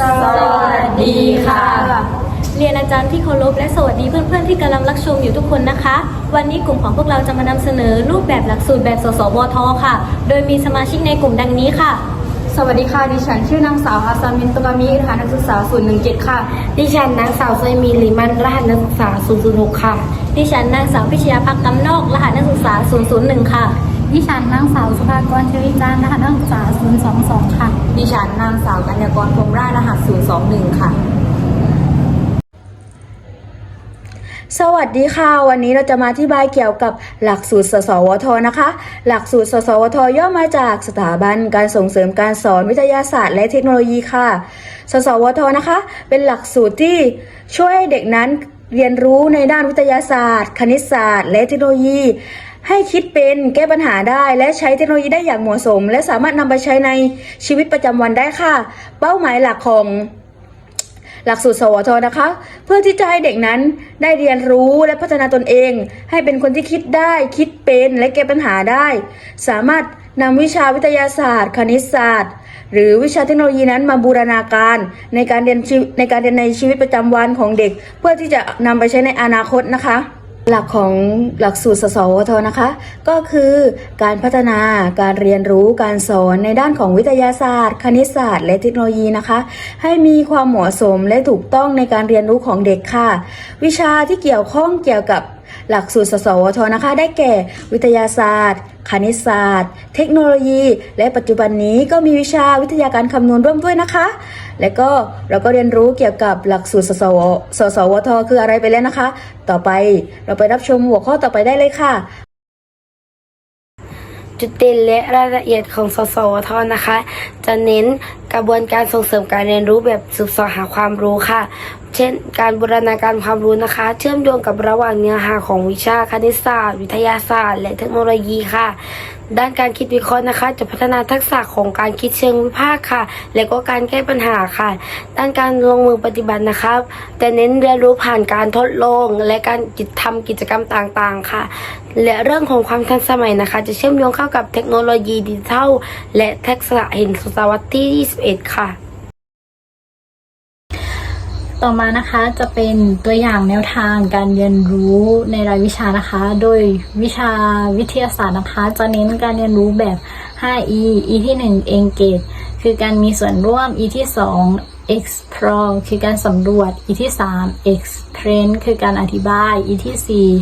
สวัสดีค่ะ เรียนอาจารย์ที่เคารพและสวัสดีเพื่อนๆที่กำลังรับชมอยู่ทุกคนนะคะ วันนี้กลุ่มของพวกเราจะมานำเสนอรูปแบบหลักสูตรแบบสสวทค่ะ โดยมีสมาชิกในกลุ่มดังนี้ค่ะ สวัสดีค่ะดิฉันชื่อนางสาวฮัสซามินตุกามิรหัสนักศึกษา017ค่ะ ดิฉันนางสาวไซมีลิมันรหัสนักศึกษา006ค่ะ ดิฉันนางสาวพิชยาพักกำนอกรหัสนักศึกษา001ค่ะ ดิฉันนางสาวสุภากรชวิจารณ์นะคะนักศึกษา022 ค่ะ ดิฉันนางสาวกัญญากรพรหมราชรหัส 021 ค่ะ สวัสดีค่ะ วันนี้เราจะมาอธิบายเกี่ยวกับหลักสูตร สสวทนะคะ หลักสูตร สสวทย่อมาจากสถาบันการส่งเสริมการสอนวิทยาศาสตร์ และเทคโนโลยีค่ะ สสวทนะคะ เป็นหลักสูตรที่ช่วยให้เด็กนั้นเรียนรู้ในด้านวิทยาศาสตร์ คณิตศาสตร์ และเทคโนโลยี ให้คิดเป็นแก้ปัญหาได้และใช้เทคโนโลยีได้อย่างเหมาะสม และสามารถนำไปใช้ในชีวิตประจำวันได้ค่ะ เป้าหมายหลักของหลักสูตรสวทนะคะ เพื่อที่จะให้เด็กนั้นได้เรียนรู้และพัฒนาตนเอง ให้เป็นคนที่คิดได้ คิดเป็นและแก้ปัญหาได้ สามารถนำวิชาวิทยาศาสตร์ คณิตศาสตร์ หรือวิชาเทคโนโลยีนั้นมาบูรณาการในการเรียนชีในการเรียนในชีวิตประจำวันของเด็ก เพื่อที่จะนำไปใช้ในอนาคตนะคะ หลักของหลักสูตรสสวทนะคะ ก็คือการพัฒนาการเรียนรู้การสอนในด้านของวิทยาศาสตร์ คณิตศาสตร์ และเทคโนโลยีนะคะ ให้มีความเหมาะสมและถูกต้องในการเรียนรู้ของเด็กค่ะ วิชาที่เกี่ยวข้องเกี่ยวกับ หลักสูตร สสวทนะคะ ได้แก่ วิทยาศาสตร์ คณิตศาสตร์ เทคโนโลยี และปัจจุบันนี้ก็มีวิชาวิทยาการคำนวณร่วมด้วยนะคะ และก็เราก็เรียนรู้เกี่ยวกับหลักสูตร สสวสสวทคืออะไรไปแล้วนะคะ ต่อไปเราไปรับชมหัวข้อต่อไปได้เลยค่ะจุดเด่นและรายละเอียดของสสวทนะคะ จะเน้น กระบวนการส่งเสริมการเรียนรู้แบบสืบเสอหาความรู้ค่ะ เช่น การบูรณาการความรู้นะคะ เชื่อมโยงกับระหว่างเนื้อหาของวิชาคณิตศาสตร์ วิทยาศาสตร์ และเทคโนโลยีค่ะ ด้านการคิดวิเคราะห์นะคะ จะพัฒนาทักษะของการคิดเชิงวิพากษ์ค่ะ และก็การแก้ปัญหาค่ะ ด้านการลงมือปฏิบัตินะคะจะเน้นเรียนรู้ผ่านการทดลองและการกิจทำกิจกรรมต่างๆ ค่ะ และเรื่องของความทันสมัยนะคะ จะเชื่อมโยงเข้ากับเทคโนโลยีดิจิทัลและทักษะเห็นศตวรรษที่21 ค่ะ ต่อมานะคะจะเป็นตัวอย่างแนวทางการเรียนรู้ในรายวิชานะคะ โดยวิชาวิทยาศาสตร์นะคะ จะเน้นการเรียนรู้แบบ 5E E ที่ 1 engage คือการมีส่วนร่วม E ที่ 2 explore คือการสำรวจ E ที่ 3 explain คือการอธิบาย E ที่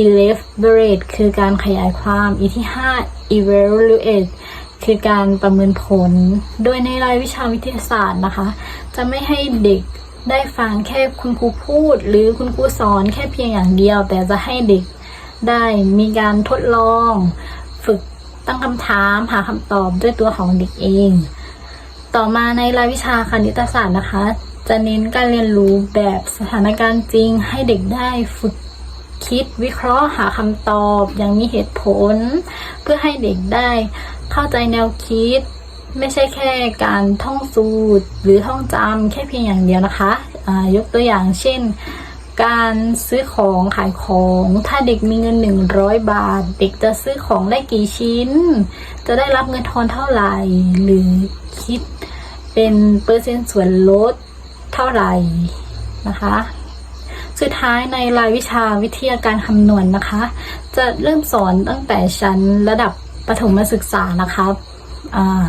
4 elaborate คือการขยายความ E ที่ 5 evaluate คือการประเมินผล โดยในรายวิชาวิทยาศาสตร์นะคะ จะไม่ให้เด็กได้ฟังแค่คุณครูพูด หรือคุณครูสอนแค่เพียงอย่างเดียว แต่จะให้เด็กได้มีการทดลอง ฝึกตั้งคำถามหาคำตอบด้วยตัวของเด็กเอง ต่อมาในรายวิชาคณิตศาสตร์นะคะ จะเน้นการเรียนรู้แบบสถานการณ์จริง ให้เด็กได้ฝึก คิดวิเคราะห์หาคำตอบอย่างมีเหตุผล เพื่อให้เด็กได้เข้าใจแนวคิด ไม่ใช่แค่การท่องสูตร หรือท่องจำแค่เพียงอย่างเดียวนะคะอ่ายกตัวอย่างเช่น การซื้อของขายของ ถ้าเด็กมีเงิน 100 บาท เด็กจะซื้อของได้กี่ชิ้น จะได้รับเงินทอนเท่าไหร่ หรือคิดเป็นเปอร์เซ็นต์ส่วนลดเท่าไหร่นะคะ สุดท้ายในรายวิชาวิทยาการคำนวณนะคะ จะเริ่มสอนตั้งแต่ชั้นระดับประถมศึกษานะครับอ่า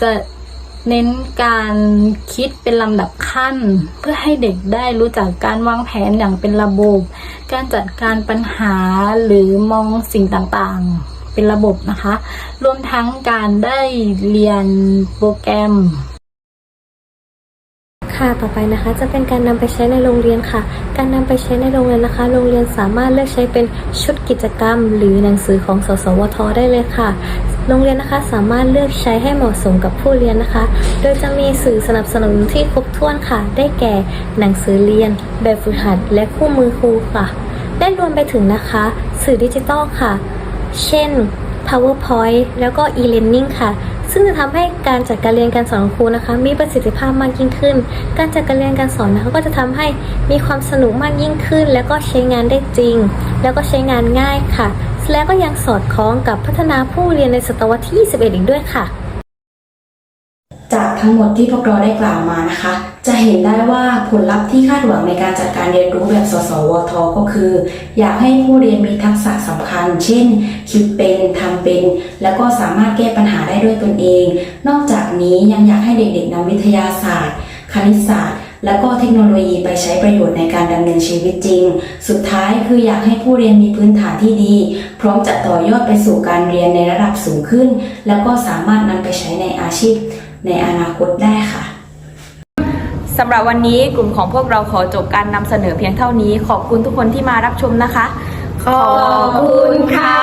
จะเน้นการคิดเป็นลำดับขั้น เพื่อให้เด็กได้รู้จักการวางแผนอย่างเป็นระบบ การจัดการปัญหาหรือมองสิ่งต่างๆ เป็นระบบนะคะ รวมทั้งการได้เรียนโปรแกรม ค่ะ ต่อไปนะคะ จะเป็นการนำไปใช้ในโรงเรียนค่ะ การนำไปใช้ในโรงเรียนนะคะ โรงเรียนสามารถเลือกใช้เป็นชุดกิจกรรม หรือหนังสือของสสวท ได้เลยค่ะ โรงเรียนนะคะสามารถเลือกใช้ให้เหมาะสมกับผู้เรียนนะคะ โดยจะมีสื่อสนับสนุนที่ครบถ้วนค่ะ ได้แก่หนังสือเรียน แบบฝึกหัด และคู่มือครูค่ะและรวมไปถึงนะคะ สื่อดิจิตอลค่ะ เช่น PowerPoint แล้วก็ e-learning ค่ะ ซึ่งจะทำให้การจัดการเรียนการสอนของครูนะคะ มีประสิทธิภาพมากยิ่งขึ้น การจัดการเรียนการสอนนะคะก็จะทำให้มีความสนุกมากยิ่งขึ้น แล้วก็ใช้งานได้จริง แล้วก็ใช้งานง่ายค่ะ แล้วก็ยังสอดคล้องกับพัฒนาผู้เรียนในศตวรรษที่ 21 อีกด้วยค่ะ ทั้งหมดที่พวกเราได้กล่าวมานะคะ จะเห็นได้ว่าผลลัพธ์ที่คาดหวังในการจัดการเรียนรู้แบบสสวท ก็คือ อยากให้ผู้เรียนมีทักษะสำคัญ เช่น คิดเป็นทำเป็น แล้วก็สามารถแก้ปัญหาได้ด้วยตนเอง นอกจากนี้ยังอยากให้เด็กๆนำวิทยาศาสตร์ คณิตศาสตร์และก็เทคโนโลยีไปใช้ประโยชน์ในการดำเนินชีวิตจริง สุดท้ายคืออยากให้ผู้เรียนมีพื้นฐานที่ดี พร้อมจะต่อยอดไปสู่การเรียนในระดับสูงขึ้น แล้วก็สามารถนำไปใช้ในอาชีพ ในอนาคตได้ค่ะสำหรับวันนี้กลุ่มของพวกเราขอจบการนำเสนอเพียงเท่านี้ ขอบคุณทุกคนที่มารับชมนะคะ ขอบคุณค่ะ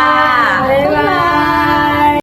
บ๊ายบาย